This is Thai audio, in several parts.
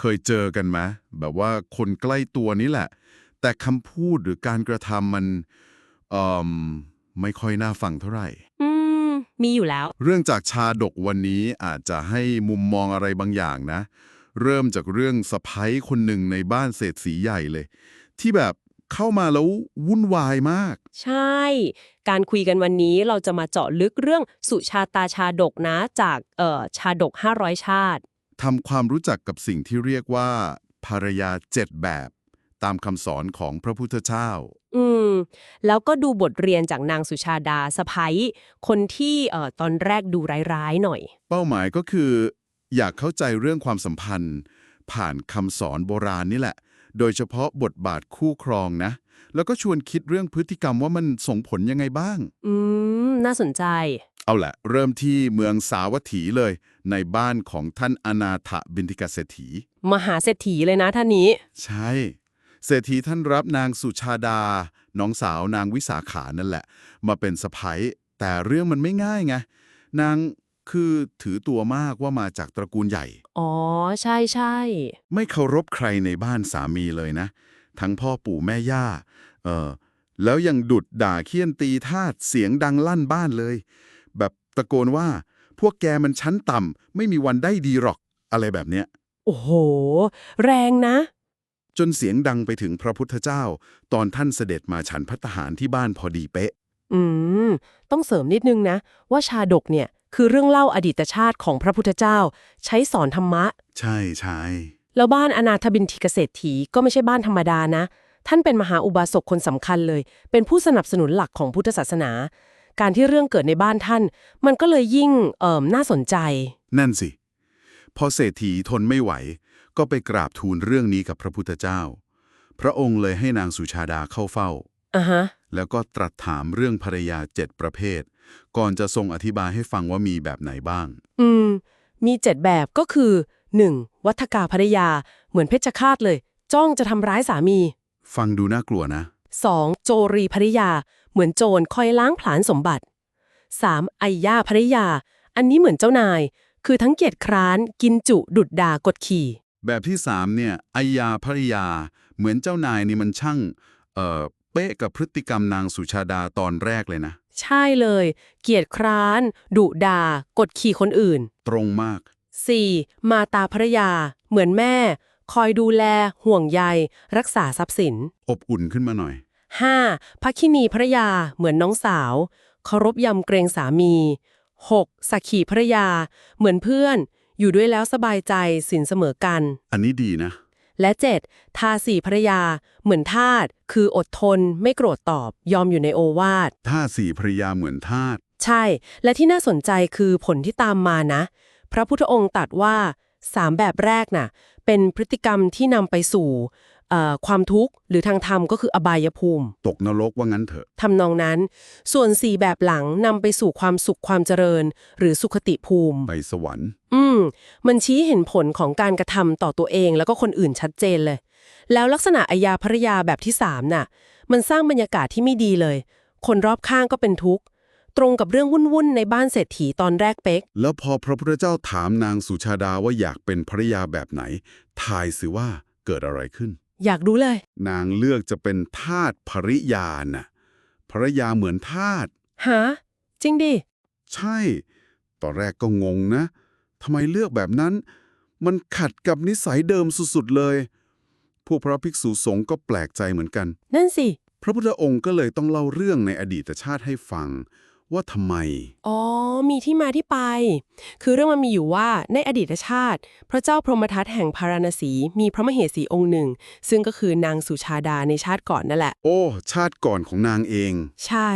เคยเจอกันไหมแบบว่าคนใกล้ตัวนี่แหละ แต่คำพูดหรือการกระทำมันเอ่มไม่ค่อยน่าฟังเท่าไหร่ อืม มีอยู่แล้ว เรื่องจากชาดกวันนี้อาจจะให้มุมมองอะไรบางอย่างนะ เริ่มจากเรื่องสะพ้ยคนหนึ่งในบ้านเศรษฐีใหญ่เลย ที่แบบเข้ามาแล้ววุ่นวายมาก ใช่ การคุยกันวันนี้เราจะมาเจาะลึกเรื่องสุชาตาชาดกนะจากเอ่อชาดก 500 ชาติ ทำความรู้จักกับสิ่งที่เรียกว่าภรรยาเจ็ดแบบ ตามคำสอนของพระพุทธเจ้า อืม แล้วก็ดูบทเรียนจากนางสุชาดาสะพ้ยคนที่เอ่อตอนแรกดูร้ายๆหน่อย เป้าหมายก็คือ อยากเข้าใจเรื่องความสัมพันธ์ ผ่านคำสอนโบราณนี่แหละ โดยเฉพาะบทบาทคู่ครองนะ แล้วก็ชวนคิดเรื่องพฤติกรรมว่ามันส่งผลยังไงบ้าง อืม น่าสนใจ เอาละเริ่มที่เมืองสาวัตถีเลย ในบ้านของท่านอนาถบินทิกาเศรษฐี มหาเศรษฐีเลยนะท่านนี้ ใช่ เศรษฐีท่านรับนางสุชาดา น้องสาวนางวิสาขานั่นแหละ มาเป็นสะพ้ยแต่เรื่องมันไม่ง่ายไง นางคือถือตัวมากว่ามาจากตระกูลใหญ่ อ๋อ ใช่ใช่ไม่เคารพใครในบ้านสามีเลยนะ ทั้งพ่อปู่แม่ย่า เออแล้วยังดุดด่าเคี่ยนตีทาสเสียงดังลั่นบ้านเลย แบบตะโกนว่า พวกแกมันชั้นต่ำไม่มีวันได้ดีหรอกอะไรแบบเนี้ย โอ้โห แรงนะ จนเสียงดังไปถึงพระพุทธเจ้า ตอนท่านเสด็จมาฉันพัตตาหารที่บ้านพอดีเป๊ะ อืม ต้องเสริมนิดนึงนะ ว่าชาดกเนี่ยคือเรื่องเล่าอดีตชาติของพระพุทธเจ้า ใช้สอนธรรมะ ใช่ใช่แล้วบ้านอนาถบินทิกเศรษฐีก็ไม่ใช่บ้านธรรมดานะ ท่านเป็นมหาอุบาสกคนสำคัญเลย เป็นผู้สนับสนุนหลักของพุทธศาสนา การที่เรื่องเกิดในบ้านท่าน มันก็เลยยิ่งเอ่มน่าสนใจ นั่นสิ พอเศรษฐีทนไม่ไหว ก็ไปกราบทูลเรื่องนี้กับพระพุทธเจ้า พระองค์เลยให้นางสุชาดาเข้าเฝ้า อะฮะ แล้วก็ตรัสถามเรื่องภรรยาเจ็ดประเภท ก่อนจะทรงอธิบายให้ฟังว่ามีแบบไหนบ้าง อืม มีเจ็ดแบบก็คือ 1. วัฏกาภรรยา เหมือนเพชฌฆาตเลย จ้องจะทำร้ายสามี ฟังดูน่ากลัวนะ 2. โจรีภริยา เหมือนโจรคอยล้างผลาญสมบัติ 3. ไอย่าภริยา อันนี้เหมือนเจ้านาย คือทั้งเกียจคร้าน กินจุดุดดากดขี่ แบบที่สามเนี่ยไอยาภริยา เหมือนเจ้านายนี่มันช่างเอ่อเป๊ะกับพฤติกรรมนางสุชาดาตอนแรกเลยนะ ใช่เลย เกียจคร้าน ดุดากดขี่คนอื่น ตรงมาก 4. มาตาภรยา เหมือนแม่ คอยดูแล ห่วงใย รักษาทรัพย์สิน อบอุ่นขึ้นมาหน่อย 5. พักคินีภรยาเหมือนน้องสาวเคารพยำเกรงสามี 6. สักขีภรยา เหมือนเพื่อน อยู่ด้วยแล้วสบายใจสินเสมอกัน อันนี้ดีนะ และ 7. ทาสีภรยา เหมือนทาสคืออดทน ไม่โกรธตอบ ยอมอยู่ในโอวาทถ้าสี่ภริยาเหมือนทาสใช่ และที่น่าสนใจคือผลที่ตามมานะ พระพุทธองค์ตรัสว่าสามแบบแรกน่ะ เป็นพฤติกรรมที่นำไปสู่เอ่อ ความทุกข์หรือทางธรรมก็คืออบายภูมิ ตกนรกว่างั้นเถอะทำนองนั้น ส่วนสี่แบบหลังนำไปสู่ความสุขความเจริญ หรือสุขติภูมิ ไปสวรรค์ อืม มันชี้เห็นผลของการกระทำต่อตัวเองแล้วก็คนอื่นชัดเจนเลย แล้วลักษณะอายาภรยาแบบที่สามน่ะ มันสร้างบรรยากาศที่ไม่ดีเลย คนรอบข้างก็เป็นทุกข์ตรงกับเรื่องวุ่นๆในบ้านเศรษฐีตอนแรกเป๊ก แล้วพอพระพุทธเจ้าถามนางสุชาดาว่าอยากเป็นภริยาแบบไหนทายสิว่าเกิดอะไรขึ้น อยากรู้เลย นางเลือกจะเป็นทาสภริยาน่ะภรรยาเหมือนทาสฮะจริงดิ ใช่ ตอนแรกก็งงนะทำไมเลือกแบบนั้น มันขัดกับนิสัยเดิมสุดๆเลย พวกพระภิกษุสงฆ์ก็แปลกใจเหมือนกัน นั่นสิ พระพุทธองค์ก็เลยต้องเล่าเรื่องในอดีตชาติให้ฟัง ว่าทำไม อ๋อ มีที่มาที่ไป คือเรื่องมันมีอยู่ว่าในอดีตชาติ พระเจ้าพรหมทัตแห่งพาราณสี มีพระมเหสีองค์หนึ่ง ซึ่งก็คือนางสุชาดาในชาติก่อนนั่นแหละ โอ้ ชาติก่อนของนางเอง ใช่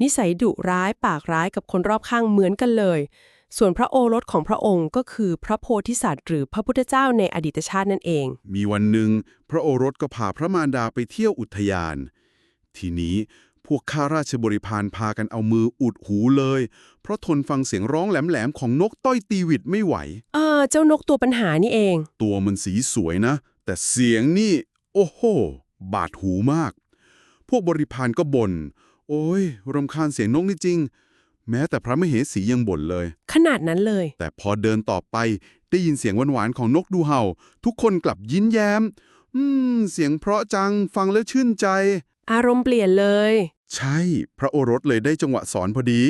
นิสัยดุร้ายปากร้ายกับคนรอบข้างเหมือนกันเลย ส่วนพระโอรสของพระองค์ก็คือพระโพธิสัตว์หรือพระพุทธเจ้าในอดีตชาตินั่นเอง มีวันหนึ่ง พระโอรสก็พาพระมารดาไปเที่ยวอุทยาน ทีนี้ พวกข้าราชบริพารพากันเอามืออุดหูเลย เพราะทนฟังเสียงร้องแหลมๆของนกต้อยตีหวิดไม่ไหว อ่า เจ้านกตัวปัญหานี่เอง ตัวมันสีสวยนะ แต่เสียงนี่ โอ้โห บาดหูมาก พวกบริพารก็บน่น โอ้ยรำคาญเสียงนกนี่จริง แม้แต่พระมเหสียังบ่นเลย ขนาดนั้นเลย แต่พอเดินต่อไปได้ยินเสียงหวานๆของนกดูเห่า ทุกคนกลับยิ้มแย้ม อืม เสียงเพราะจังฟังแล้วชื่นใจ อารมณ์เปลี่ยนเลย ใช่ พระโอรสเลยได้จังหวะสอนพอดี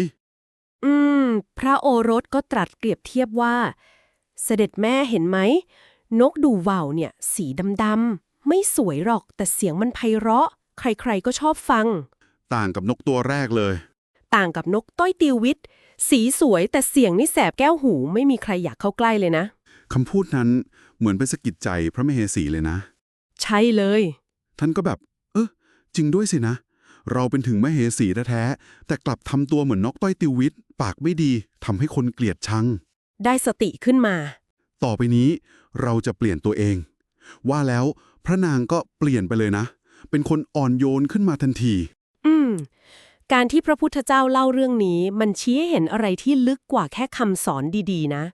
อืม พระโอรสก็ตรัสเปรียบเทียบว่า เสด็จแม่เห็นไหม นกดูว่าวเนี่ย สีดำๆ ไม่สวยหรอกแต่เสียงมันไพเราะ ใครๆก็ชอบฟัง ต่างกับนกตัวแรกเลย ต่างกับนกต้อยติววิทย์สีสวยแต่เสียงนี่แสบแก้วหูไม่มีใครอยากเข้าใกล้เลยนะ คำพูดนั้นเหมือนเป็นสะกิดใจพระมเหสีเลยนะ ใช่เลย ท่านก็แบบ เออจริงด้วยสินะ เราเป็นถึงมเหสีแท้ๆแต่กลับทำตัวเหมือนนกต้อยติววิทย์ปากไม่ดีทำให้คนเกลียดชัง ได้สติขึ้นมา ต่อไปนี้เราจะเปลี่ยนตัวเอง ว่าแล้วพระนางก็เปลี่ยนไปเลยนะ เป็นคนอ่อนโยนขึ้นมาทันที อืม การที่พระพุทธเจ้าเล่าเรื่องนี้ มันชี้ให้เห็นอะไรที่ลึกกว่าแค่คำสอนดีๆ นะ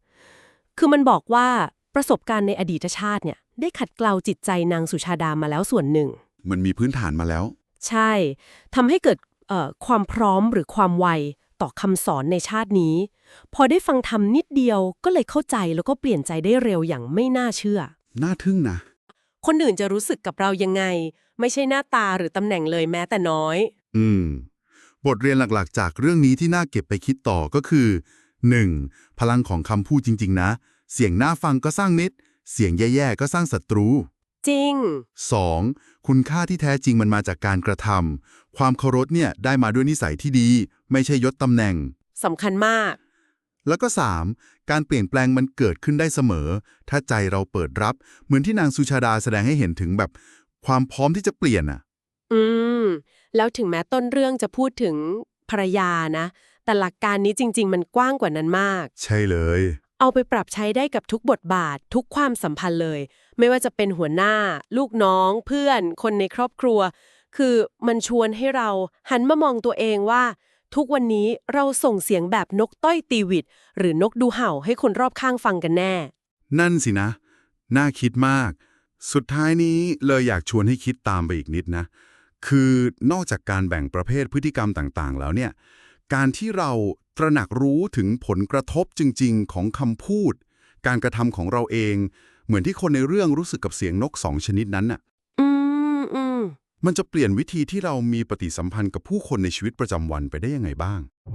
คือมันบอกว่าประสบการณ์ในอดีตชาติเนี่ย ได้ขัดเกลาจิตใจนางสุชาดามาแล้วส่วนหนึ่ง มันมีพื้นฐานมาแล้ว ใช่ทำให้เกิดความพร้อมหรือความไวต่อคำสอนในชาตินี้ พอได้ฟังธรรมนิดเดียวก็เลยเข้าใจแล้วก็เปลี่ยนใจได้เร็วอย่างไม่น่าเชื่อ น่าทึ่งนะ คนอื่นจะรู้สึกกับเรายังไง ไม่ใช่หน้าตาหรือตำแหน่งเลยแม้แต่น้อย อืม บทเรียนหลักๆ จากเรื่องนี้ที่น่าเก็บไปคิดต่อก็คือ 1. พลังของคำพูดจริง ๆ นะ เสียงน่าฟังก็สร้างมิตร เสียงแย่ๆก็สร้างศัตรู จริง 2. คุณค่าที่แท้จริงมันมาจากการกระทำความเคารพเนี่ยได้มาด้วยนิสัยที่ดี ไม่ใช่ยศตำแหน่ง สำคัญมาก แล้วก็ 3. การเปลี่ยนแปลงมันเกิดขึ้นได้เสมอ ถ้าใจเราเปิดรับ เหมือนที่นางสุชาดาแสดงให้เห็นถึงแบบ ความพร้อมที่จะเปลี่ยนอะอืม แล้วถึงแม้ต้นเรื่องจะพูดถึงภรรยานะ แต่หลักการนี้จริง ๆ มันกว้างกว่านั้นมาก ใช่เลย เอาไปปรับใช้ได้กับทุกบทบาท ทุกความสัมพันธ์เลย ไม่ว่าจะเป็นหัวหน้า ลูกน้อง เพื่อน คนในครอบครัว คือมันชวนให้เราหันมามองตัวเองว่า ทุกวันนี้เราส่งเสียงแบบนกต้อยตีวิดหรือนกดูเห่าให้คนรอบข้างฟังกันแน่ นั่นสินะ น่าคิดมาก สุดท้ายนี้เลยอยากชวนให้คิดตามไปอีกนิดนะ คือนอกจากการแบ่งประเภทพฤติกรรมต่างๆ แล้วเนี่ย การที่เราตระหนักรู้ถึงผลกระทบจริง ๆ ของคำพูด การกระทำของเราเอง เหมือนที่คนในเรื่องรู้สึกกับเสียงนกสองชนิดนั้นน่ะ อืมอืมมันจะเปลี่ยนวิธีที่เรามีปฏิสัมพันธ์กับผู้คนในชีวิตประจำวันไปได้ยังไงบ้างอ